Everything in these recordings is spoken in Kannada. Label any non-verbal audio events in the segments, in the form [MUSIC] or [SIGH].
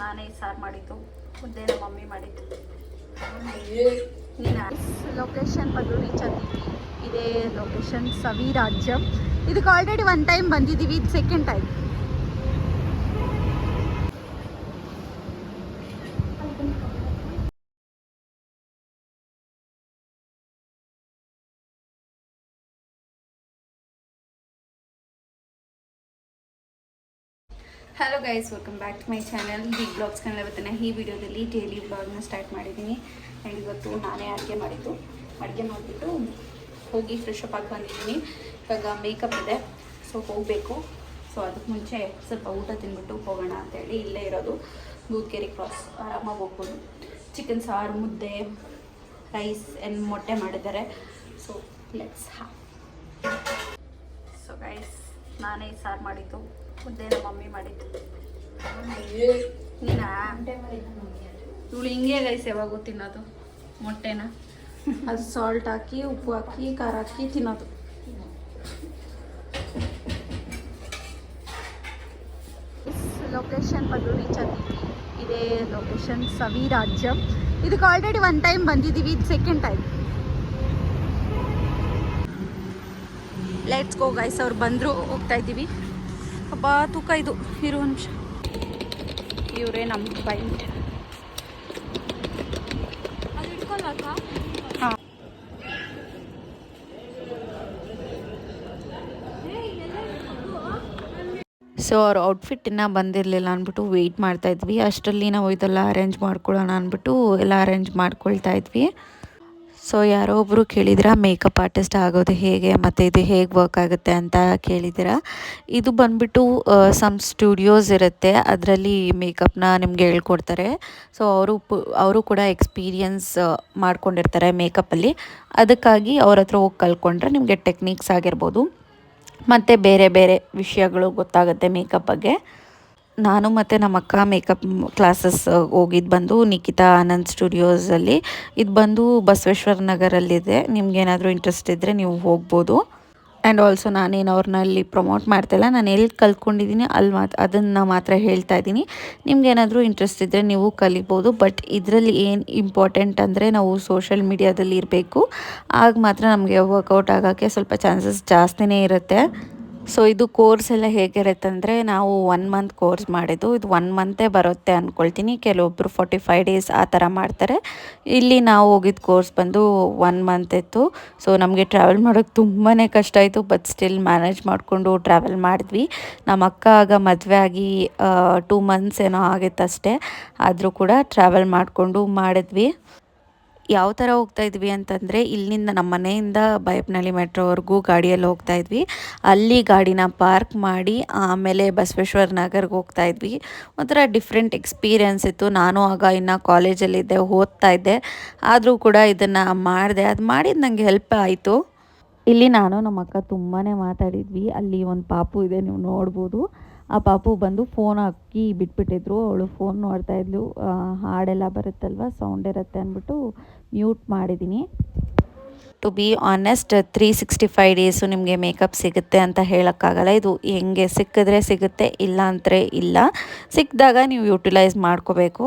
ನಾನೇ ಸಾರು ಮಾಡಿದ್ದು ಮುದ್ದೆ ನಮ್ಮ ಮಮ್ಮಿ ಮಾಡಿದ್ದು. ಲೊಕೇಶನ್ ಬಂದು ರೀಚ್ ಆಗಿದ್ವಿ ಇದೇ ಲೊಕೇಶನ್ ಸವಿ ರಾಜ್ಯಂ ಇದಕ್ಕೆ ಆಲ್ರೆಡಿ ಒನ್ ಟೈಮ್ ಬಂದಿದ್ದೀವಿ, ಇದು second time hello guys welcome back to my channel big blogs Kannada ಇವತ್ತಿನ ಈ ವಿಡಿಯೋದಲ್ಲಿ ಡೈಲಿ ಬ್ಲಾಗ್ನ ಸ್ಟಾರ್ಟ್ ಮಾಡಿದ್ದೀನಿ. ಆ್ಯಂಡ್ ಇವತ್ತು ನಾನೇ ಅಡುಗೆ ಮಾಡಿದ್ದು. ಅಡುಗೆ ಮಾಡಿಬಿಟ್ಟು ಹೋಗಿ ಫ್ರೆಶ್ ಅಪ್ ಆಗಿ ಬಂದಿದ್ದೀನಿ. ಇವಾಗ ಮೇಕಪ್ ಇದೆ ಸೊ ಹೋಗಬೇಕು. ಸೊ ಅದಕ್ಕೆ ಮುಂಚೆ ಸ್ವಲ್ಪ ಊಟ ತಿಂದ್ಬಿಟ್ಟು ಹೋಗೋಣ ಅಂತೇಳಿ ಇಲ್ಲೇ ಇರೋದು. ಬೂದ್ಗೆರೆ ಕ್ರಾಸ್ ಆರಾಮಾಗಿ ಹೋಗ್ಬೋದು. ಚಿಕನ್ ಸಾರು, ಮುದ್ದೆ ರೈಸ್ ಆ್ಯಂಡ್ ಮೊಟ್ಟೆ ಮಾಡಿದ್ದಾರೆ. ಸೊ ಲೆಟ್ಸ್ ಹಾ ಸೊ ಗೈಸ್ ನಾನೇ ಸಾರು ಮಾಡಿದ್ದು. ಮುದ್ದೆ ನಮ್ಮ ಮಮ್ಮಿ ಮಾಡಿದ್ದು. ನೀನಾ? ಹಿಂಗೆ ಗೈಸ್ ಯಾವಾಗೂ ತಿನ್ನೋದು, ಮೊಟ್ಟೆನ. ಅದು ಸಾಲ್ಟ್ ಹಾಕಿ, ಉಪ್ಪು ಹಾಕಿ, ಖಾರ ಹಾಕಿ ತಿನ್ನೋದು. ಲೊಕೇಶನ್ ಬಂದು ರೀಚ್ ಆಗಿದ್ವಿ ಇದೇ ಲೊಕೇಶನ್ ಸವಿ ರಾಜ್ಯಂ ಇದಕ್ಕೆ ಆಲ್ರೆಡಿ ಒನ್ ಟೈಮ್ ಬಂದಿದ್ದೀವಿ, ಇದು second time let's go guys ಅವ್ರು ಬಂದರು, ಹೋಗ್ತಾ ಇದ್ದೀವಿ. ಅಬ್ಬಾ ತೂಕ ಇದು. ಇರು ಒಂದು ನಿಮಿಷ. ಇವರೇ ನಮ್ಮ ಬೈಂಟ್ ಹಾಂ. ಸೊ ಅವ್ರ ಔಟ್ಫಿಟ್ ಇನ್ನೂ ಬಂದಿರಲಿಲ್ಲ ಅಂದ್ಬಿಟ್ಟು ವೆಯ್ಟ್ ಮಾಡ್ತಾ ಇದ್ವಿ. ಅಷ್ಟರಲ್ಲಿ ನಾವು ಇದೆಲ್ಲ ಅರೇಂಜ್ ಮಾಡ್ಕೊಳ್ಳೋಣ ಅಂದ್ಬಿಟ್ಟು ಎಲ್ಲ ಅರೇಂಜ್ ಮಾಡ್ಕೊಳ್ತಾ ಇದ್ವಿ. ಸೊ ಯಾರೋ ಒಬ್ಬರು ಕೇಳಿದಿರ ಮೇಕಪ್ ಆರ್ಟಿಸ್ಟ್ ಆಗೋದು ಹೇಗೆ, ಮತ್ತು ಇದು ಹೇಗೆ ವರ್ಕ್ ಆಗುತ್ತೆ ಅಂತ ಕೇಳಿದ್ದೀರ. ಇದು ಬಂದ್ಬಿಟ್ಟು ಸಮ್ ಸ್ಟುಡಿಯೋಸ್ ಇರುತ್ತೆ. ಅದರಲ್ಲಿ ಮೇಕಪ್ನ ನಿಮಗೆ ಹೇಳ್ಕೊಡ್ತಾರೆ. ಸೊ ಅವರು ಅವರು ಕೂಡ ಎಕ್ಸ್ಪೀರಿಯನ್ಸ್ ಮಾಡ್ಕೊಂಡಿರ್ತಾರೆ ಮೇಕಪ್ಪಲ್ಲಿ ಅದಕ್ಕಾಗಿ ಅವ್ರ ಹತ್ರ ಹೋಗಿ ಕಲ್ತ್ಕೊಂಡ್ರೆ ನಿಮಗೆ ಟೆಕ್ನಿಕ್ಸ್ ಆಗಿರ್ಬೋದು. ಮತ್ತು ಬೇರೆ ಬೇರೆ ವಿಷಯಗಳು ಗೊತ್ತಾಗುತ್ತೆ ಮೇಕಪ್ ಬಗ್ಗೆ. ನಾನು ಮತ್ತು ನಮ್ಮ ಅಕ್ಕ ಮೇಕಪ್ ಕ್ಲಾಸಸ್ ಹೋಗಿದ್ದು ಬಂದು ನಿಖಿತಾ ಆನಂದ್ ಸ್ಟುಡಿಯೋಸಲ್ಲಿ ಇದು ಬಂದು ಬಸವೇಶ್ವರ ನಗರಲ್ಲಿದೆ. ನಿಮ್ಗೇನಾದರೂ ಇಂಟ್ರೆಸ್ಟ್ ಇದ್ದರೆ ನೀವು ಹೋಗ್ಬೋದು. ಆ್ಯಂಡ್ ಆಲ್ಸೋ ನಾನೇನು ಅವ್ರನ್ನ ಅಲ್ಲಿ ಪ್ರಮೋಟ್ ಮಾಡ್ತಾಯಿಲ್ಲ ನಾನು ಎಲ್ಲಿ ಕಲ್ತ್ಕೊಂಡಿದ್ದೀನಿ ಅಲ್ಲಿ ಮಾತ್ ಅದನ್ನು ಮಾತ್ರ ಹೇಳ್ತಾ ಇದ್ದೀನಿ ನಿಮ್ಗೇನಾದರೂ ಇಂಟ್ರೆಸ್ಟ್ ಇದ್ದರೆ ನೀವು ಕಲಿಬೋದು. ಬಟ್ ಇದರಲ್ಲಿ ಏನು ಇಂಪಾರ್ಟೆಂಟ್ ಅಂದರೆ ನಾವು ಸೋಷಲ್ ಮೀಡಿಯಾದಲ್ಲಿ ಇರಬೇಕು. ಆಗ ಮಾತ್ರ ನಮಗೆ ವರ್ಕೌಟ್ ಆಗೋಕ್ಕೆ ಸ್ವಲ್ಪ ಚಾನ್ಸಸ್ ಜಾಸ್ತಿನೇ ಇರುತ್ತೆ. ಸೊ ಇದು ಕೋರ್ಸ್ ಎಲ್ಲ ಹೇಗಿರುತ್ತೆ ಅಂದರೆ ನಾವು ಒನ್ ಮಂತ್ ಕೋರ್ಸ್ ಮಾಡಿದ್ದು. ಇದು ಒನ್ ಮಂತೇ ಬರುತ್ತೆ ಅಂದ್ಕೊಳ್ತೀನಿ ಕೆಲವೊಬ್ಬರು ಫಾರ್ಟಿ ಫೈವ್ ಡೇಸ್ ಆ ಥರ ಮಾಡ್ತಾರೆ. ಇಲ್ಲಿ ನಾವು ಹೋಗಿದ್ದು ಕೋರ್ಸ್ ಬಂದು ಒನ್ ಮಂತ್ ಇತ್ತು. ಸೊ ನಮಗೆ ಟ್ರಾವೆಲ್ ಮಾಡೋಕ್ಕೆ ತುಂಬಾ ಕಷ್ಟ ಆಯಿತು ಬಟ್ ಸ್ಟಿಲ್ ಮ್ಯಾನೇಜ್ ಮಾಡಿಕೊಂಡು ಟ್ರಾವೆಲ್ ಮಾಡಿದ್ವಿ. ನಮ್ಮ ಅಕ್ಕ ಆಗ ಮದುವೆ ಆಗಿ ಟೂ ಮಂತ್ಸ್ ಏನೋ ಆಗಿತ್ತು ಅಷ್ಟೇ ಆದರೂ ಕೂಡ ಟ್ರಾವೆಲ್ ಮಾಡಿಕೊಂಡು ಮಾಡಿದ್ವಿ. ಯಾವ ಥರ ಹೋಗ್ತಾ ಇದ್ವಿ ಅಂತಂದರೆ, ಇಲ್ಲಿಂದ ನಮ್ಮ ಮನೆಯಿಂದ ಬೈಪ್ನಳ್ಳಿ ಮೆಟ್ರೋವರೆಗೂ ಗಾಡಿಯಲ್ಲಿ ಹೋಗ್ತಾ ಇದ್ವಿ. ಅಲ್ಲಿ ಗಾಡಿನ ಪಾರ್ಕ್ ಮಾಡಿ, ಆಮೇಲೆ ಬಸವೇಶ್ವರ ನಗರ್ಗೆ ಹೋಗ್ತಾ ಇದ್ವಿ. ಒಂಥರ ಡಿಫ್ರೆಂಟ್ ಎಕ್ಸ್ಪೀರಿಯನ್ಸ್ ಇತ್ತು. ನಾನು ಆಗ ಇನ್ನು ಕಾಲೇಜಲ್ಲಿದ್ದೆ ಓದ್ತಾ ಇದ್ದೆ. ಆದರೂ ಕೂಡ ಇದನ್ನು ಮಾಡಿದೆ. ಅದು ಮಾಡಿದ್ದು ನನಗೆ ಹೆಲ್ಪ್ ಆಯಿತು. ಇಲ್ಲಿ ನಾನು ನಮ್ಮ ಅಕ್ಕ ತುಂಬಾ ಮಾತಾಡಿದ್ವಿ. ಅಲ್ಲಿ ಒಂದು ಪಾಪು ಇದೆ, ನೀವು ನೋಡ್ಬೋದು. ಆ ಪಾಪು ಬಂದು ಫೋನ್ ಹಾಕಿ ಬಿಟ್ಬಿಟ್ಟಿದ್ರು. ಅವಳು ಫೋನ್ ನೋಡ್ತಾ ಇದ್ಲು. ಹಾಡೆಲ್ಲ ಬರುತ್ತಲ್ವ? ಸೌಂಡ್ ಇರುತ್ತೆ ಅಂದ್ಬಿಟ್ಟು ಮ್ಯೂಟ್ ಮಾಡಿದ್ದೀನಿ to be honest three sixty five days ನಿಮಗೆ ಮೇಕಪ್ ಸಿಗುತ್ತೆ ಅಂತ ಹೇಳೋಕ್ಕಾಗಲ್ಲ. ಇದು ಹೆಂಗೆ ಸಿಕ್ಕಿದ್ರೆ ಸಿಗುತ್ತೆ, ಇಲ್ಲ ಅಂದರೆ ಇಲ್ಲ. ಸಿಕ್ಕಿದಾಗ ನೀವು ಯೂಟಿಲೈಸ್ ಮಾಡ್ಕೋಬೇಕು.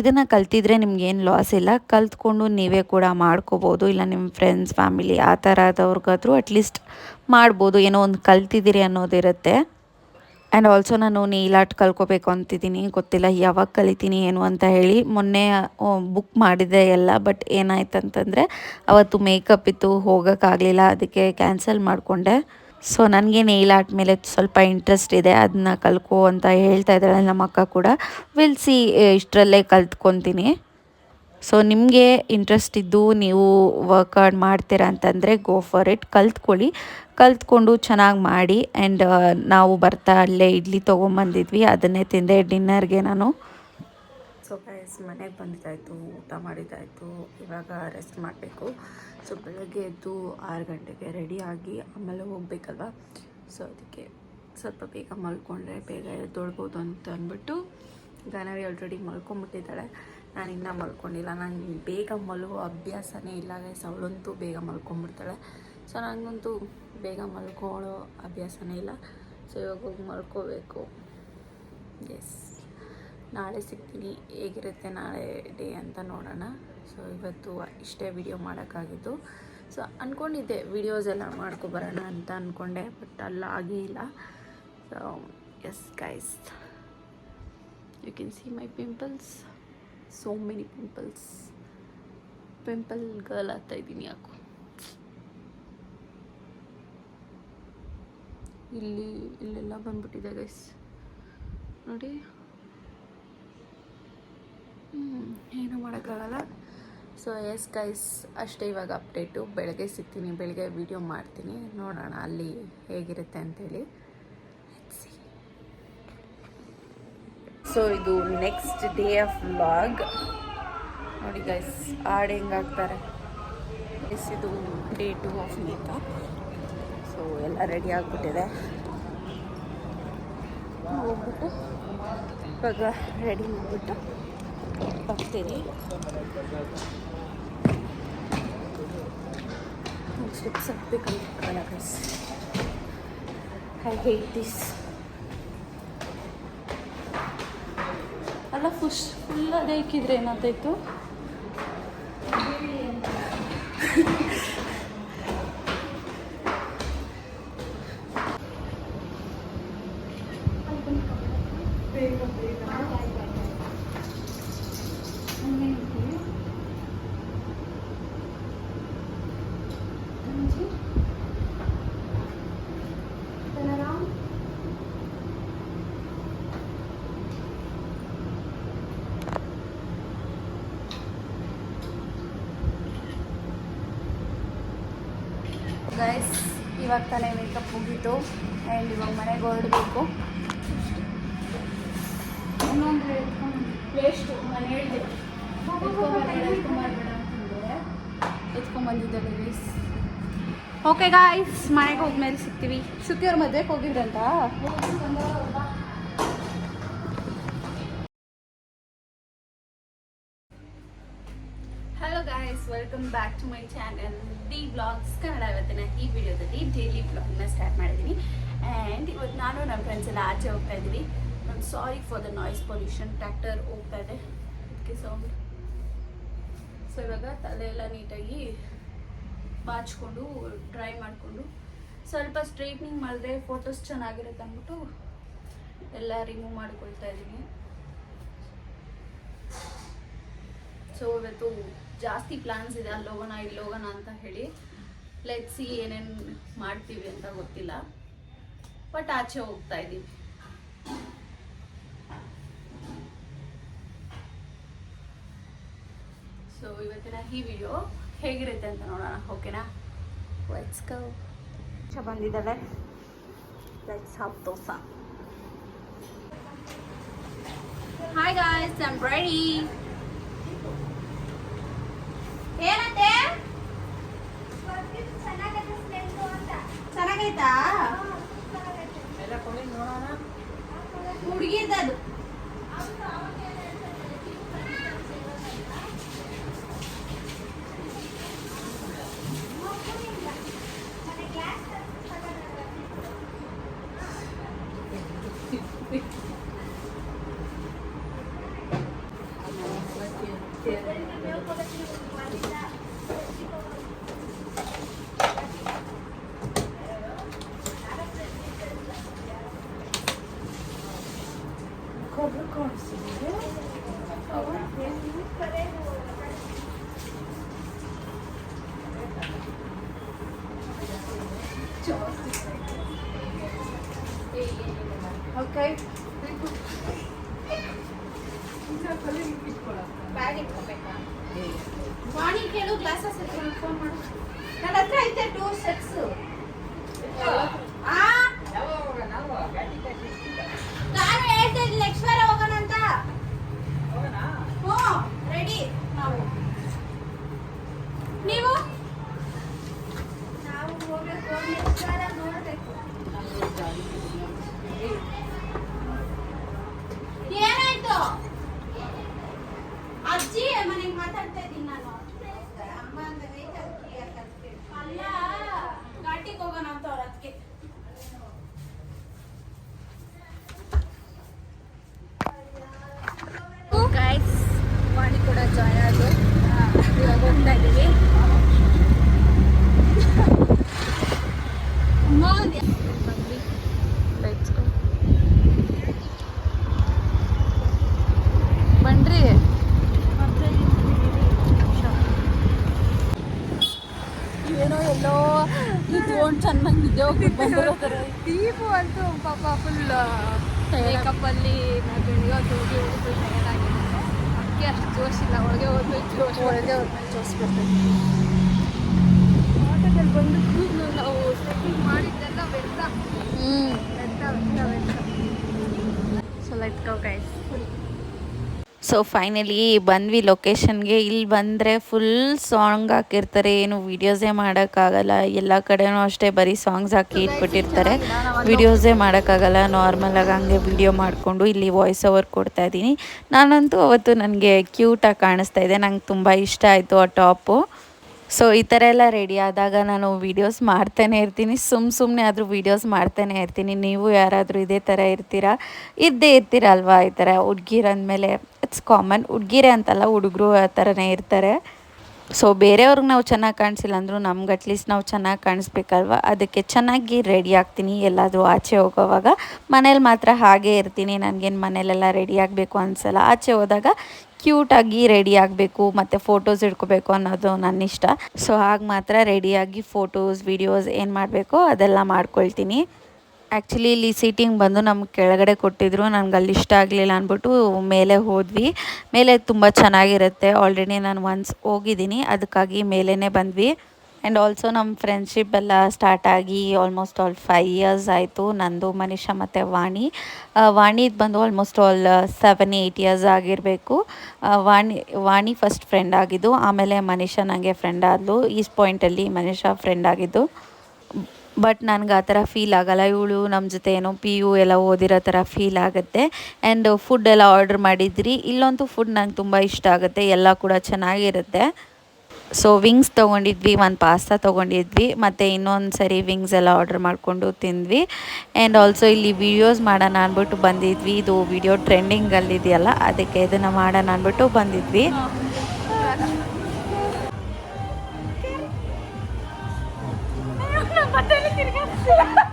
ಇದನ್ನು ಕಲ್ತಿದ್ರೆ ನಿಮ್ಗೇನು ಲಾಸ್ ಇಲ್ಲ. ಕಲ್ತ್ಕೊಂಡು ನೀವೇ ಕೂಡ ಮಾಡ್ಕೋಬೋದು. ಇಲ್ಲ ನಿಮ್ಮ ಫ್ರೆಂಡ್ಸ್ ಫ್ಯಾಮಿಲಿ ಆ ಥರದವ್ರಿಗಾದ್ರೂ ಅಟ್ಲೀಸ್ಟ್ ಮಾಡ್ಬೋದು. ಏನೋ ಒಂದು ಕಲ್ತಿದ್ದೀರಿ ಅನ್ನೋದಿರುತ್ತೆ ಆ್ಯಂಡ್ ಆಲ್ಸೋ ನಾನು ನೀಲ್ ಆರ್ಟ್ ಕಲ್ಕೋಬೇಕು ಅಂತಿದ್ದೀನಿ. ಗೊತ್ತಿಲ್ಲ ಯಾವಾಗ ಕಲಿತೀನಿ, ಏನು ಅಂತ ಹೇಳಿ. ಮೊನ್ನೆ ಬುಕ್ ಮಾಡಿದೆ ಎಲ್ಲ ಬಟ್ ಏನಾಯ್ತು ಅಂತಂದರೆ ಅವತ್ತು ಮೇಕಪ್ ಇತ್ತು, ಹೋಗೋಕ್ಕಾಗಲಿಲ್ಲ, ಅದಕ್ಕೆ ಕ್ಯಾನ್ಸಲ್ ಮಾಡಿಕೊಂಡೆ. ಸೊ ನನಗೆ ನೇಲ್ ಆರ್ಟ್ ಮೇಲೆ ಸ್ವಲ್ಪ ಇಂಟ್ರೆಸ್ಟ್ ಇದೆ ಅದನ್ನ ಕಲ್ಕೋ ಅಂತ ಹೇಳ್ತಾ ಇದ್ದಾಳೆ ನಮ್ಮ ಅಕ್ಕ ಕೂಡ. ವಿಲ್ ಸಿ ಇಷ್ಟರಲ್ಲೇ ಕಲ್ತ್ಕೊತೀನಿ. ಸೊ ನಿಮಗೆ ಇಂಟ್ರೆಸ್ಟ್ ಇದ್ದು ನೀವು ವರ್ಕೌಟ್ ಮಾಡ್ತೀರಾ ಅಂತಂದರೆ ಗೋ ಫಾರ್ ಇಟ್ ಕಲ್ತ್ಕೊಳ್ಳಿ. ಕಲ್ತ್ಕೊಂಡು ಚೆನ್ನಾಗಿ ಮಾಡಿ ಆ್ಯಂಡ್ ನಾವು ಬರ್ತಾ ಅಲ್ಲೇ ಇಡ್ಲಿ ತೊಗೊಂಬಂದಿದ್ವಿ. ಅದನ್ನೇ ತಿಂದೆ. ಡಿನ್ನರ್ಗೆ ನಾನು. ಸೊ ಗೈಸ್ ಮನೆಗೆ ಬಂದಿದ್ದಾಯಿತು. ಊಟ ಮಾಡಿದ್ದಾಯಿತು. ಇವಾಗ ರೆಸ್ಟ್ ಮಾಡಬೇಕು. ಸೊ ಬೆಳಗ್ಗೆ ಎದ್ದು ಆರು ಗಂಟೆಗೆ ರೆಡಿಯಾಗಿ ಆಮೇಲೆ ಹೋಗ್ಬೇಕಲ್ವ? ಸೊ ಅದಕ್ಕೆ ಸ್ವಲ್ಪ ಬೇಗ ಮಲ್ಕೊಂಡ್ರೆ ಬೇಗ ಎದ್ದೊಳ್ಬೋದು ಅಂತ ಅಂದ್ಬಿಟ್ಟು ಗಾನವಿ ಆಲ್ರೆಡಿ ಮಲ್ಕೊಂಬಿಟ್ಟಿದ್ದಾಳೆ ನಾನು ಇನ್ನೂ ಮಲ್ಕೊಂಡಿಲ್ಲ. ನಾನು ಬೇಗ ಮಲಗೋ ಅಭ್ಯಾಸನೇ ಇಲ್ಲ ಗೈಸ್ ಅವಳಂತೂ ಬೇಗ ಮಲ್ಕೊಂಡ್ಬಿಡ್ತಾಳೆ. ಸೊ ನನಗಂತೂ ಬೇಗ ಮಲ್ಕೊಳ್ಳೋ ಅಭ್ಯಾಸನೇ ಇಲ್ಲ. ಸೊ ಇವಾಗ ಹೋಗಿ ಮಲ್ಕೋಬೇಕು. ಎಸ್ ನಾಳೆ ಸಿಗ್ತೀನಿ. ಹೇಗಿರುತ್ತೆ ನಾಳೆ ಡೇ ಅಂತ ನೋಡೋಣ. ಸೊ ಇವತ್ತು ಇಷ್ಟೇ ವಿಡಿಯೋ ಮಾಡೋಕ್ಕಾಗಿದ್ದು. ಸೊ ಅಂದ್ಕೊಂಡಿದ್ದೆ ವಿಡಿಯೋಸ್ ಎಲ್ಲ ಮಾಡ್ಕೊಬರೋಣ ಅಂತ ಅಂದ್ಕೊಂಡೆ ಬಟ್ ಅಲ್ಲ ಆಗೇ ಇಲ್ಲ. So yes guys you can see my pimples so many pimples pimple girl ಆಗ್ತಾ ಇದ್ದೀನಿ ಯಾಕೋ. ಇಲ್ಲಿ, ಇಲ್ಲೆಲ್ಲ ಬಂದ್ಬಿಟ್ಟಿದೆ ಗೈಸ್ ನೋಡಿ. ಏನು ಮಾಡೋಕ್ಕಾಗಲ್ಲ. ಸೊ ಎಸ್ ಗೈಸ್ ಅಷ್ಟೇ ಇವಾಗ ಅಪ್ಡೇಟು ಬೆಳಗ್ಗೆ ಸಿಗ್ತೀನಿ, ಬೆಳಗ್ಗೆ ವೀಡಿಯೋ ಮಾಡ್ತೀನಿ. ನೋಡೋಣ ಅಲ್ಲಿ ಹೇಗಿರುತ್ತೆ ಅಂತೇಳಿ. ಸೊ ಇದು ನೆಕ್ಸ್ಟ್ ಡೇ ಆಫ್ ವ್ಲಾಗ್ ನೋಡಿ ಗೈಸ್ ಹಾಡು ಹೆಂಗಾಗ್ತಾರೆ ಎಸ್ ಇದು day two of makeup so ಎಲ್ಲ ರೆಡಿ ಆಗಿಬಿಟ್ಟಿದೆ. ಹೋಗ್ಬಿಟ್ಟು ಇವಾಗ ರೆಡಿ ಮಾಡಿಬಿಟ್ಟು ಬರ್ತೀನಿ steps guys I hate this ಅಲ್ಲ ಫುಶ್ ಫುಲ್ ಅದೇ ಇಕ್ಕಿದ್ರೆ ಏನಾಗ್ತಾಯಿತ್ತು ಗೈಸ್ ಇವಾಗ ತಾನೇ ಮೇಕಪ್ ಮುಗೀತು ಆ್ಯಂಡ್ ಇವಾಗ ಮನೆಗೆ ಹೊರಡಬೇಕು. ಓಕೆ ಗಾಯ್ಸ್ ಮನೆಗೆ ಹೋದ್ಮೇಲೆ ಸಿಗ್ತೀವಿ. ಶ್ರುತಿ ಮದುವೆಗೆ ಹೋಗಿದ್ರಂತ? Welcome back to my channel the blogs Kannada ಇವತ್ತಿನ ಈ ವಿಡಿಯೋದಲ್ಲಿ ಡೈಲಿ ಬ್ಲಾಗ್ನ ಸ್ಟಾರ್ಟ್ ಮಾಡಿದ್ದೀನಿ. ಆ್ಯಂಡ್ ಇವತ್ತು ನಾನು ನಮ್ಮ ಫ್ರೆಂಡ್ಸ್ ಎಲ್ಲ ಆಚೆ ಹೋಗ್ತಾ ಇದ್ದೀವಿ. ನಾನು sorry for the noise pollution tractor ಹೋಗ್ತಾ ಇದೆ. ಅದಕ್ಕೆ ಸೌಂಡ್ ಸೊ ಇವಾಗ ತಲೆ ಎಲ್ಲ ನೀಟಾಗಿ ಬಾಚ್ಕೊಂಡು ಡ್ರೈ ಮಾಡಿಕೊಂಡು, ಸ್ವಲ್ಪ ಸ್ಟ್ರೈಟ್ನಿಂಗ್ ಮಾಡಿದ್ರೆ ಫೋಟೋಸ್ ಚೆನ್ನಾಗಿರುತ್ತೆ ಅಂದ್ಬಿಟ್ಟು ಎಲ್ಲ ರಿಮೂವ್ ಮಾಡ್ಕೊಳ್ತಾ ಇದ್ದೀನಿ. ಸೊ ಇವತ್ತು ಜಾಸ್ತಿ ಪ್ಲಾನ್ಸ್ ಇದೆ ಅಲ್ಲಿ ಹೋಗೋಣ ಇಲ್ಲಿ ಹೋಗೋಣ ಅಂತ ಹೇಳಿ ಲೆಟ್ ಸಿ ಏನೇನು ಮಾಡ್ತೀವಿ ಅಂತ ಗೊತ್ತಿಲ್ಲ. ಬಟ್ ಆಚೆ ಹೋಗ್ತಾ ಇದ್ದೀವಿ. ಸೊ ಇವತ್ತಿನ ಈ ವಿಡಿಯೋ ಹೇಗಿರುತ್ತೆ ಅಂತ ನೋಡೋಣ ಓಕೆನಾ ಲೆಟ್ಸ್ ಗೋ ಬಂದಿದ್ದಾವೆ. Let's half dosa. Hi guys I'm ready ಏನಂತೆ? ಚೆನ್ನಾಗೈತಾ? ಹುಡುಗಿದದು ಬ್ಯಾಗ್ ಇಟ್ಕೋಬೇಕಾ? ಮಾರ್ನಿಂಗ್ ಕೇಳು ಗ್ಲಾಸಸ್ ಇತ್ತು ಫೋನ್ ಮಾಡು. ನನ್ನ ಹತ್ರ ಐತೆ ಟೂ ಸೆಟ್ಸ್ ನಾನು ಹೇಳ್ತಾ ಇದ್ದೀನಿ ವಾರ ಹೋಗೋಣ ಅಂತ. ಹ್ಞೂ ರೆಡಿ ನೀವು ನಾವು ಹೋಗ್ಬೇಕು ನೆಕ್ಸ್ಟ್ ವಾರ ನೋಡ್ಬೇಕು ಏನಾಯ್ತು ಅಜ್ಜಿ ಮನೆಗೆ ಮಾತಾಡ್ತಾ ಇದ್ದೀನಿ ನಾನು ಅಮ್ಮ ಅಂದ್ರೆ ಅಲ್ಲ ಘಾಟಿಗೆ ಹೋಗೋಣ ಅಂತ ಅವ್ರ ಅದಕ್ಕೆ ಮಲ್ಕೊಂಡು ಚೆನ್ನಾಗಿ ನಿದ್ದೆ ಹೋಗ್ಬಿಟ್ಟು ಬಂದಿರೋ ಥರ ದೀಪು ಅಂತೂ ಪಾಪ ಫುಲ್ ಮೇಕಪ್ಪಲ್ಲಿ ಬೆಳಿಗ್ಗೆ ಹೋಗಿ ಹೋಗಿ ಫುಲ್ ಟಯರ್ಡ್ ಆಗಿದೆ ಅದಕ್ಕೆ ಅಷ್ಟು ಜೋಶ್ ಇಲ್ಲ ಒಳಗೆ ಹೋದ್ಮೇಲೆ ಜೋಶ್ ಒಳಗೆ ಹೋದ್ಮೇಲೆ ಜೋಶ್ ಬರ್ತೈತೆ ಆಟೋದಲ್ಲಿ ಬಂದು ಕೂದಲು ನಾವು ಸೆಟ್ಟಿಂಗ್ ಮಾಡಿದ್ದೆಲ್ಲ ವ್ಯರ್ಥ. ಹ್ಞೂ ವ್ಯರ್ಥ ವ್ಯರ್ಥ ವ್ಯರ್ಥ. So let go guys so finally ಬಂದ್ವಿ ಲೊಕೇಶನ್ಗೆ ಇಲ್ಲಿ ಬಂದರೆ ಫುಲ್ ಸಾಂಗ್ ಹಾಕಿರ್ತಾರೆ. ಏನು ವೀಡಿಯೋಸೇ ಮಾಡೋಕ್ಕಾಗಲ್ಲ. ಎಲ್ಲ ಕಡೆನೂ ಅಷ್ಟೇ ಬರೀ ಸಾಂಗ್ಸ್ ಹಾಕಿ ಇಟ್ಬಿಟ್ಟಿರ್ತಾರೆ. ವೀಡಿಯೋಸೇ ಮಾಡೋಕ್ಕಾಗಲ್ಲ. ನಾರ್ಮಲಾಗಿ ಹಂಗೆ ವಿಡಿಯೋ ಮಾಡಿಕೊಂಡು ಇಲ್ಲಿ ವಾಯ್ಸ್ ಓವರ್ ಕೊಡ್ತಾ ಇದ್ದೀನಿ. ನಾನಂತೂ ಅವತ್ತು ನನಗೆ ಕ್ಯೂಟಾಗಿ ಕಾಣಿಸ್ತಾ ಇದೆ. ನಂಗೆ ತುಂಬ ಇಷ್ಟ ಆಯಿತು ಆ ಟಾಪು. ಸೊ ಈ ಥರ ಎಲ್ಲ ರೆಡಿ ಆದಾಗ ನಾನು ವೀಡಿಯೋಸ್ ಮಾಡ್ತಾನೆ ಇರ್ತೀನಿ. ಸುಮ್ಮ ಸುಮ್ಮನೆ ಆದರೂ ವೀಡಿಯೋಸ್ ಮಾಡ್ತಾನೆ ಇರ್ತೀನಿ. ನೀವು ಯಾರಾದರೂ ಇದೇ ಥರ ಇರ್ತೀರಾ? ಇದ್ದೇ ಇರ್ತೀರಲ್ವಾ ಈ ಥರ ಹುಡ್ಗಿರ್ ಅಂದಮೇಲೆ? ಇಟ್ಸ್ ಕಾಮನ್ ಹುಡುಗಿರೆ ಅಂತಲ್ಲ, ಹುಡುಗರು ಆ ಥರನೇ ಇರ್ತಾರೆ. ಸೊ ಬೇರೆಯವ್ರಿಗೆ ನಾವು ಚೆನ್ನಾಗಿ ಕಾಣಿಸಿಲ್ಲ ಅಂದರೂ ನಮ್ಗೆ ಅಟ್ಲೀಸ್ಟ್ ನಾವು ಚೆನ್ನಾಗಿ ಕಾಣಿಸ್ಬೇಕಲ್ವ? ಅದಕ್ಕೆ ಚೆನ್ನಾಗಿ ರೆಡಿ ಆಗ್ತೀನಿ. ಎಲ್ಲಾದರೂ ಆಚೆ ಹೋಗೋವಾಗ ಮನೇಲಿ ಮಾತ್ರ ಹಾಗೆ ಇರ್ತೀನಿ. ನನಗೇನು ಮನೇಲೆಲ್ಲ ರೆಡಿ ಆಗಬೇಕು ಅನಿಸಲ್ಲ. ಆಚೆ ಹೋದಾಗ ಕ್ಯೂಟಾಗಿ ರೆಡಿ ಆಗಬೇಕು, ಮತ್ತು ಫೋಟೋಸ್ ಇಟ್ಕೋಬೇಕು ಅನ್ನೋದು ನನ್ನ ಇಷ್ಟ ಸೊ ಹಾಗೆ ಮಾತ್ರ ರೆಡಿಯಾಗಿ ಫೋಟೋಸ್ ವಿಡಿಯೋಸ್ ಏನು ಮಾಡಬೇಕೋ ಅದೆಲ್ಲ ಮಾಡ್ಕೊಳ್ತೀನಿ. ಆ್ಯಕ್ಚುಲಿ ಇಲ್ಲಿ ಸೀಟಿಂಗ್ ಬಂದು ನಮ್ಗೆ ಕೆಳಗಡೆ ಕೊಟ್ಟಿದ್ರು. ನನಗೆ ಅಲ್ಲಿ ಇಷ್ಟ ಆಗಲಿಲ್ಲ ಅಂದ್ಬಿಟ್ಟು ಮೇಲೆ ಹೋದ್ವಿ. ಮೇಲೆ ತುಂಬ ಚೆನ್ನಾಗಿರುತ್ತೆ. ಆಲ್ರೆಡಿ ನಾನು ಒನ್ಸ್ ಹೋಗಿದ್ದೀನಿ. ಅದಕ್ಕಾಗಿ ಮೇಲೇ ಬಂದ್ವಿ. ಆ್ಯಂಡ್ ಆಲ್ಸೋ ನಮ್ಮ ಫ್ರೆಂಡ್ಶಿಪ್ ಎಲ್ಲ ಸ್ಟಾರ್ಟ್ ಆಗಿ ಆಲ್ಮೋಸ್ಟ್ ಆಲ್ ಫೈವ್ ಇಯರ್ಸ್ ಆಯಿತು. ನಂದು, ಮನೀಷಾ ಮತ್ತು ವಾಣಿ. ವಾಣಿ ವಾಣಿದು ಬಂದು almost all seven eight years ಆಗಿರಬೇಕು. ವಾಣಿ ವಾಣಿ ಫಸ್ಟ್ ಫ್ರೆಂಡ್ ಆಗಿದ್ದು, ಆಮೇಲೆ ಮನೀಷಾ ನನಗೆ ಫ್ರೆಂಡ್ ಆದಳು ಈಸ್ಟ್ ಪಾಯಿಂಟಲ್ಲಿ ಮನೀಷಾ ಫ್ರೆಂಡ್ ಆಗಿದ್ದು. ಬಟ್ ನನಗೆ ಆ ಥರ ಫೀಲ್ ಆಗಲ್ಲ. ಇವಳು ನಮ್ಮ ಜೊತೆ ಏನೋ ಪಿ ಯು ಎಲ್ಲ ಓದಿರೋ ಥರ ಫೀಲ್ ಆಗುತ್ತೆ. ಆ್ಯಂಡ್ ಫುಡ್ ಎಲ್ಲ ಆರ್ಡ್ರ್ ಮಾಡಿದ್ರಿ. ಇಲ್ಲಂತೂ ಫುಡ್ ನಂಗೆ ತುಂಬ ಇಷ್ಟ ಆಗುತ್ತೆ. ಎಲ್ಲ ಕೂಡ ಚೆನ್ನಾಗಿರುತ್ತೆ. ಸೊ ವಿಂಗ್ಸ್ ತೊಗೊಂಡಿದ್ವಿ, ಒಂದು ಪಾಸ್ತಾ ತೊಗೊಂಡಿದ್ವಿ, ಮತ್ತು ಇನ್ನೊಂದು ಸರಿ ವಿಂಗ್ಸ್ ಎಲ್ಲ ಆರ್ಡ್ರ್ ಮಾಡಿಕೊಂಡು ತಿಂದ್ವಿ. ಆ್ಯಂಡ್ ಆಲ್ಸೋ ಇಲ್ಲಿ ವೀಡಿಯೋಸ್ ಮಾಡೋಣ ಅಂದ್ಬಿಟ್ಟು ಬಂದಿದ್ವಿ. ಇದು ವಿಡಿಯೋ ಟ್ರೆಂಡಿಂಗಲ್ಲಿದೆಯಲ್ಲ ಅದಕ್ಕೆ ಇದನ್ನು ಮಾಡೋಣ ಅಂದ್ಬಿಟ್ಟು ಬಂದಿದ್ವಿ. Yeah. [LAUGHS]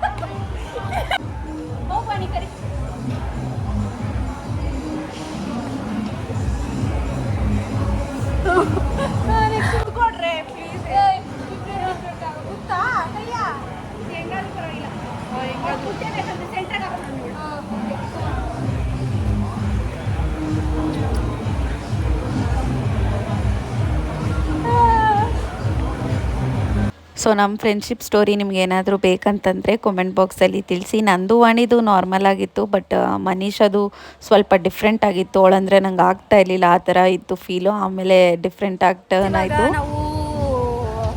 ಸೊ ನಮ್ಮ ಫ್ರೆಂಡ್ಶಿಪ್ ಸ್ಟೋರಿ ನಿಮ್ಗೆ ಏನಾದರೂ ಬೇಕಂತಂದರೆ ಕಾಮೆಂಟ್ ಬಾಕ್ಸಲ್ಲಿ ತಿಳಿಸಿ. ನಂದು ವಾಣಿದು ನಾರ್ಮಲ್ ಆಗಿತ್ತು ಬಟ್ ಮನೀಷದು ಸ್ವಲ್ಪ ಡಿಫ್ರೆಂಟ್ ಆಗಿತ್ತು. ಅವಳಂದರೆ ನಂಗೆ ಆಗ್ತಾ ಇರಲಿಲ್ಲ ಆ ಥರ ಇತ್ತು ಫೀಲು ಆಮೇಲೆ ಡಿಫ್ರೆಂಟ್ ಆಗಿ ಟರ್ನ್ ಆಯಿತು ನಾವು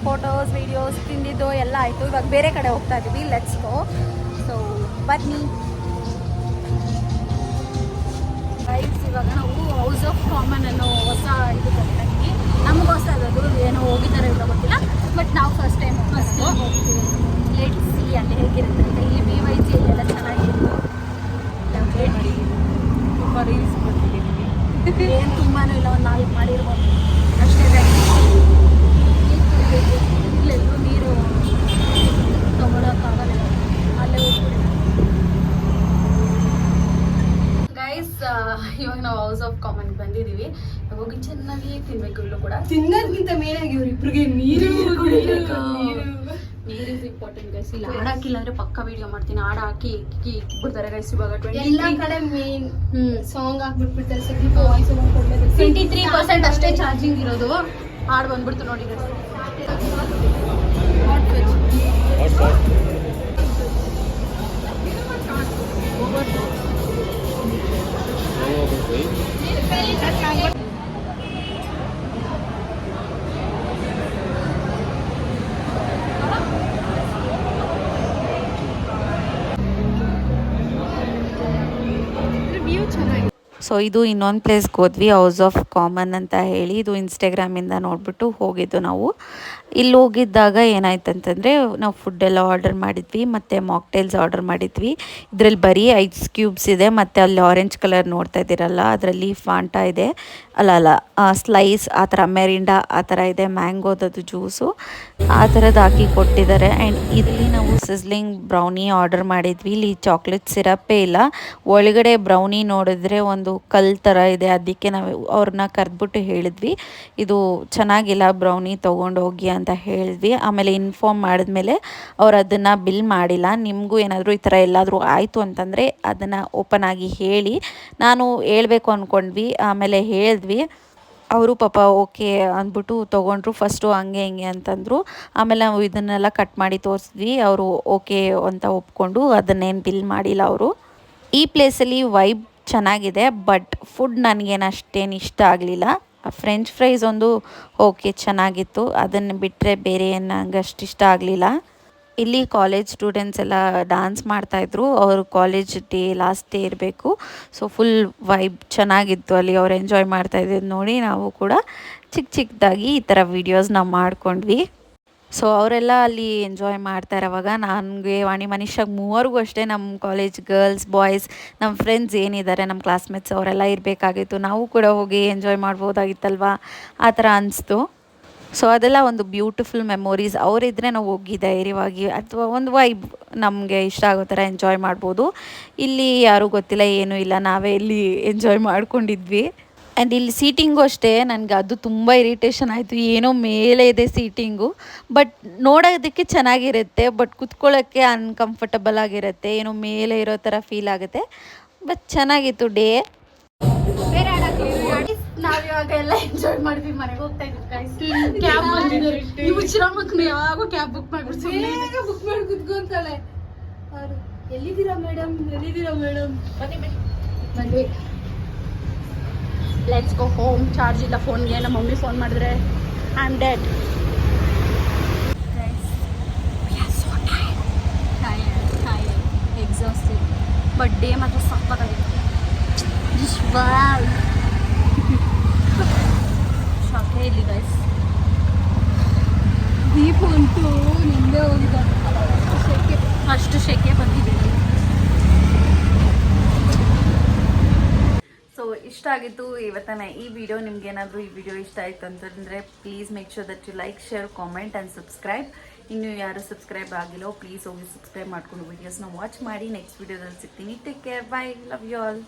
ಫೋಟೋಸ್ ವಿಡಿಯೋಸ್ ತಿಂದಿದ್ದು ಎಲ್ಲ ಆಯಿತು. ಇವಾಗ ಬೇರೆ ಕಡೆ ಹೋಗ್ತಾ ಇದ್ದೀವಿ ಲೆಟ್ಸ್ ಗೋ ಸೊ ಬನ್ನಿ. ಇವಾಗ ನಾವು ಹೌಸ್ ಆಫ್ ಕಾಮನ್ ಅನ್ನೋ ಹೊಸ ಇದು ಬರ್ತಾ ಇದ್ವಿ ನಮ್ಗೆ ಹೊಸ ಅದು ಏನೋ ಹೋಗಿದ್ದಾರೆ ಇಲ್ಲ ಗೊತ್ತಿಲ್ಲ. ಬಟ್ ನಾವು ಫಸ್ಟ್ ಟೈಮ್ ಫಸ್ಟ್ ಹೋಗ್ತೀವಿ. ಲೇಟ್ ಸಿ ಅಲ್ಲಿ ಹೇಗಿರುತ್ತೆ ಅಂತ. ಇಲ್ಲಿ ಬಿ ವೈ ಜಿ ಎಲ್ಲ ಚೆನ್ನಾಗಿತ್ತು ತುಂಬ ರೀಲ್ಸ್ ಬರ್ತಿದ್ದೀವಿ ಏನು ತುಂಬಾ ಇಲ್ಲ ಒಂದು ನಾಲ್ಕು ಮಾಡಿರ್ಬೋದು. ಅಷ್ಟೇ ಇಲ್ಲೆಲ್ಲೂ ನೀರು ತಗೊಳಕ್ಕಾಗಲ್ಲ ಅಲ್ಲೇ ಹೋಗ್ಬಿಡಿ ಗೈಸ್ ಇವಾಗ ನಾವು ಹೌಸ್ ಆಫ್ ಕಾಮನ್ ಬಂದಿದ್ದೀವಿ ಇವಾಗ ಹೋಗಿ ಚೆನ್ನಾಗಿ ತಿನ್ಬೇಕು ಇಲ್ಲೂ ಕೂಡ. ತಿನ್ನೋದ್ಕಿಂತ ಮೇಲಾಗಿ ಇವ್ರಿಬ್ರಿಗೆ ನೀರು ನೀರು ಇಸ್ ಇಂಪಾರ್ಟೆಂಟ್ ಗೈಸ್ ಇಲ್ಲಿ ಹಾಡು ಹಾಕಿಲ್ಲ ಅಂದ್ರೆ ಪಕ್ಕ ವಿಡಿಯೋ ಮಾಡ್ತೀನಿ. ಹಾಡು ಹಾಕಿ ಇಕ್ಕಿ ಬಿಡ್ತಾರೆ ಗೈಸ್ ಇವಾಗ ಎಲ್ಲ ಟ್ವೆಂಟಿ ಕಡೆ ಮೇನ್ ಹ್ಮ್. ಸಾಂಗ್ ಹಾಕ್ಬಿಟ್ಬಿಡ್ತಾರೆ. ಸ್ವಲ್ಪ ವಾಯ್ಸ್ ಕೊಡ್ಬೇಕು ಟ್ವೆಂಟಿ ತ್ರೀ ಪರ್ಸೆಂಟ್ ಅಷ್ಟೇ ಚಾರ್ಜಿಂಗ್ ಇರೋದು. ಹಾಡು ಬಂದ್ಬಿಡ್ತು ನೋಡಿ guys. ಸೊ ಇದು ಇನ್ನೊಂದು ಪ್ಲೇಸ್ಗೆ ಹೋದ್ವಿ ಹೌಸ್ ಆಫ್ ಕಾಮನ್ ಅಂತ ಹೇಳಿ, ಇದು ಇನ್ಸ್ಟಾಗ್ರಾಮಿಂದ ನೋಡಿಬಿಟ್ಟು ಹೋಗಿದ್ದು ನಾವು. ಇಲ್ಲಿ ಹೋಗಿದ್ದಾಗ ಏನಾಯ್ತು ಅಂತಂದರೆ ನಾವು ಫುಡ್ಡೆಲ್ಲ ಆರ್ಡರ್ ಮಾಡಿದ್ವಿ, ಮತ್ತು ಮಾಕ್ಟೇಲ್ಸ್ ಆರ್ಡರ್ ಮಾಡಿದ್ವಿ. ಇದರಲ್ಲಿ ಬರೀ ಐಸ್ ಕ್ಯೂಬ್ಸ್ ಇದೆ, ಮತ್ತು ಅಲ್ಲಿ ಆರೆಂಜ್ ಕಲರ್ ನೋಡ್ತಾ ಇದ್ದೀರಲ್ಲ, ಅದರಲ್ಲಿ ಫಾಂಟಾ ಇದೆ. ಅಲ್ಲ ಅಲ್ಲ ಸ್ಲೈಸ್ ಆ ಥರ ಮೆರಿಂಡಾ ಆ ಥರ ಇದೆ ಮ್ಯಾಂಗೋದದು ಜ್ಯೂಸು ಆ ಥರದ್ದು ಹಾಕಿ ಕೊಟ್ಟಿದ್ದಾರೆ. ಆ್ಯಂಡ್ ಇಲ್ಲಿ ನಾವು ಸಿಸ್ಲಿಂಗ್ ಬ್ರೌನಿ ಆರ್ಡರ್ ಮಾಡಿದ್ವಿ. ಇಲ್ಲಿ ಚಾಕ್ಲೇಟ್ ಸಿರಪ್ಪೇ ಇಲ್ಲ. ಒಳಗಡೆ ಬ್ರೌನಿ ನೋಡಿದ್ರೆ ಒಂದು ಕಲ್ ಥರ ಇದೆ. ಅದಕ್ಕೆ ನಾವು ಅವ್ರನ್ನ ಕರೆದ್ಬಿಟ್ಟು ಹೇಳಿದ್ವಿ. ಇದು ಚೆನ್ನಾಗಿಲ್ಲ ಬ್ರೌನಿ ತೊಗೊಂಡೋಗಿ ಅಂತ ಅಂತ ಹೇಳಿದ್ವಿ. ಆಮೇಲೆ ಇನ್ಫಾರ್ಮ್ ಮಾಡಿದ್ಮೇಲೆ ಅವ್ರು ಅದನ್ನು ಬಿಲ್ ಮಾಡಿಲ್ಲ. ನಿಮಗೂ ಏನಾದರೂ ಈ ಥರ ಎಲ್ಲಾದರೂ ಆಯಿತು ಅಂತಂದರೆ ಅದನ್ನು ಓಪನ್ ಆಗಿ ಹೇಳಿ. ನಾನು ಹೇಳಬೇಕು ಅಂದ್ಕೊಂಡ್ವಿ ಆಮೇಲೆ ಹೇಳಿದ್ವಿ. ಅವರು ಪಾಪ ಓಕೆ ಅಂದ್ಬಿಟ್ಟು ತೊಗೊಂಡ್ರು. ಫಸ್ಟು ಹಂಗೆ ಹಿಂಗೆ ಅಂತಂದರು. ಆಮೇಲೆ ನಾವು ಇದನ್ನೆಲ್ಲ ಕಟ್ ಮಾಡಿ ತೋರಿಸಿದ್ವಿ. ಅವರು ಓಕೆ ಅಂತ ಒಪ್ಕೊಂಡು ಅದನ್ನೇನು ಬಿಲ್ ಮಾಡಿಲ್ಲ ಅವರು. ಈ ಪ್ಲೇಸಲ್ಲಿ ವೈಬ್ ಚೆನ್ನಾಗಿದೆ ಬಟ್ ಫುಡ್ ನನಗೇನು ಅಷ್ಟೇನು ಇಷ್ಟ ಆಗಲಿಲ್ಲ. ಫ್ರೆಂಚ್ ಫ್ರೈಸ್ ಒಂದು ಓಕೆ ಚೆನ್ನಾಗಿತ್ತು. ಅದನ್ನು ಬಿಟ್ಟರೆ ಬೇರೆ ಏನು ನಂಗೆ ಅಷ್ಟು ಇಷ್ಟ ಆಗಲಿಲ್ಲ. ಇಲ್ಲಿ ಕಾಲೇಜ್ ಸ್ಟೂಡೆಂಟ್ಸ್ ಎಲ್ಲ ಡ್ಯಾನ್ಸ್ ಮಾಡ್ತಾಯಿದ್ರು ಅವರು ಕಾಲೇಜ್ ಡೇ ಲಾಸ್ಟ್ ಡೇ ಇರಬೇಕು. ಸೊ ಫುಲ್ ವೈಬ್ ಚೆನ್ನಾಗಿತ್ತು ಅಲ್ಲಿ. ಅವ್ರು ಎಂಜಾಯ್ ಮಾಡ್ತಾಯಿದ್ದು ನೋಡಿ ನಾವು ಕೂಡ ಚಿಕ್ಕ ಚಿಕ್ಕದಾಗಿ ಈ ಥರ ವೀಡಿಯೋಸ್ನ ಮಾಡ್ಕೊಂಡ್ವಿ. ಸೊ ಅವರೆಲ್ಲ ಅಲ್ಲಿ ಎಂಜಾಯ್ ಮಾಡ್ತಾರೆ ಅವಾಗ ನನಗೆ ವಾಣಿ ಮನೀಷಾಗ ಮೂವರಿಗೂ ಅಷ್ಟೇ ನಮ್ಮ ಕಾಲೇಜ್ ಗರ್ಲ್ಸ್ ಬಾಯ್ಸ್ ನಮ್ಮ ಫ್ರೆಂಡ್ಸ್ ಏನಿದ್ದಾರೆ ನಮ್ಮ ಕ್ಲಾಸ್ಮೇಟ್ಸ್ ಅವರೆಲ್ಲ ಇರಬೇಕಾಗಿತ್ತು. ನಾವು ಕೂಡ ಹೋಗಿ ಎಂಜಾಯ್ ಮಾಡ್ಬೋದಾಗಿತ್ತಲ್ವಾ? ಆ ಥರ ಅನಿಸ್ತು. ಸೊ ಅದೆಲ್ಲ ಒಂದು ಬ್ಯೂಟಿಫುಲ್ ಮೆಮೊರೀಸ್ ಅವರಿದ್ದರೆ ನಾವು ಹೋಗಿ ಧೈರ್ಯವಾಗಿ ಅಥವಾ ಒಂದು ವೈಬ್ ನಮಗೆ ಇಷ್ಟ ಆಗೋ ಥರ ಎಂಜಾಯ್ ಮಾಡ್ಬೋದು. ಇಲ್ಲಿ ಯಾರೂ ಗೊತ್ತಿಲ್ಲ, ಏನೂ ಇಲ್ಲ. ನಾವೇ ಇಲ್ಲಿ ಎಂಜಾಯ್ ಮಾಡ್ಕೊಂಡಿದ್ವಿ. ಆ್ಯಂಡ್ ಇಲ್ಲಿ ಸೀಟಿಂಗು ಅಷ್ಟೇ ನನಗೆ ಅದು ತುಂಬ ಇರಿಟೇಷನ್ ಆಯಿತು. ಏನೋ ಮೇಲೆ ಇದೆ ಸೀಟಿಂಗು ಬಟ್ ನೋಡೋದಕ್ಕೆ ಚೆನ್ನಾಗಿರುತ್ತೆ ಬಟ್ ಕುತ್ಕೊಳ್ಳೋಕ್ಕೆ ಅನ್ಕಂಫರ್ಟಬಲ್ ಆಗಿರುತ್ತೆ ಏನೋ ಮೇಲೆ ಇರೋ ಥರ ಫೀಲ್ ಆಗುತ್ತೆ. ಬಟ್ ಚೆನ್ನಾಗಿತ್ತು ಡೇ ಎಲ್ಲ ಎಂಜಾಯ್ ಮಾಡಿದ್ವಿ ಮನೆಗೆ ಹೋಗ್ತಾ ಇದ್ವಿ ಕ್ಯಾಬ್ ಬಂದಿದೆ. ನೀವು ಶ್ರಮಕ್ಕೆ ಯಾವಾಗ ಕ್ಯಾಬ್ ಬುಕ್ ಮಾಡ್ಬಿಡ್ತೀವಿ ಬುಕ್ ಮಾಡಿ ಕುತ್ಕೊಂತಾಳೆ ಅವ್ರು ಎಲ್ಲಿದ್ದೀರಾ ಮೇಡಮ್ ಎಲ್ಲಿದ್ದೀರಾ ಮೇಡಮ್ ಬನ್ನಿ. ಬನ್ನಿ. ಲೆಟ್ಸ್ ಗೋ ಹೋಮ್ ಚಾರ್ಜ್ ಇಲ್ಲ ಫೋನ್ಗೆ ನಮ್ಮ ಮಮ್ಮಿ ಫೋನ್ ಮಾಡಿದ್ರೆ I am dead exhausted but day ಮಾತ್ರ ಸಕ್ಕತ್ತಾಗಿತ್ತು [LAUGHS] ಶಾಕೆ ಇಲ್ಲಿ ಗೈಸ್ ದೀಪ ಅಂತೂ ನಿಂದೆ ಹೋಗಿದ್ದ ಶೆಕೆ, ಅಷ್ಟು ಶೆಕೆ ಬಂದಿದೆ ಇಷ್ಟ ಆಗಿತ್ತು. ಇವತ್ತಿನ ಈ ವಿಡಿಯೋ ನಿಮ್ಗೆ ಏನಾದರೂ ಈ ವಿಡಿಯೋ ಇಷ್ಟ ಆಯಿತು ಅಂತಂದರೆ please make sure that you like share comment and subscribe ಇನ್ನು ಯಾರು ಸಬ್ಸ್ಕ್ರೈಬ್ ಆಗಿಲ್ಲೋ ಪ್ಲೀಸ್ ಹೋಗಿ ಸಬ್ಸ್ಕ್ರೈಬ್ ಮಾಡ್ಕೊಂಡು ವೀಡಿಯೋಸ್ನ ವಾಚ್ ಮಾಡಿ. ನೆಕ್ಸ್ಟ್ ವಿಡಿಯೋದಲ್ಲಿ ಸಿಗ್ತೀನಿ. Take care bye love you all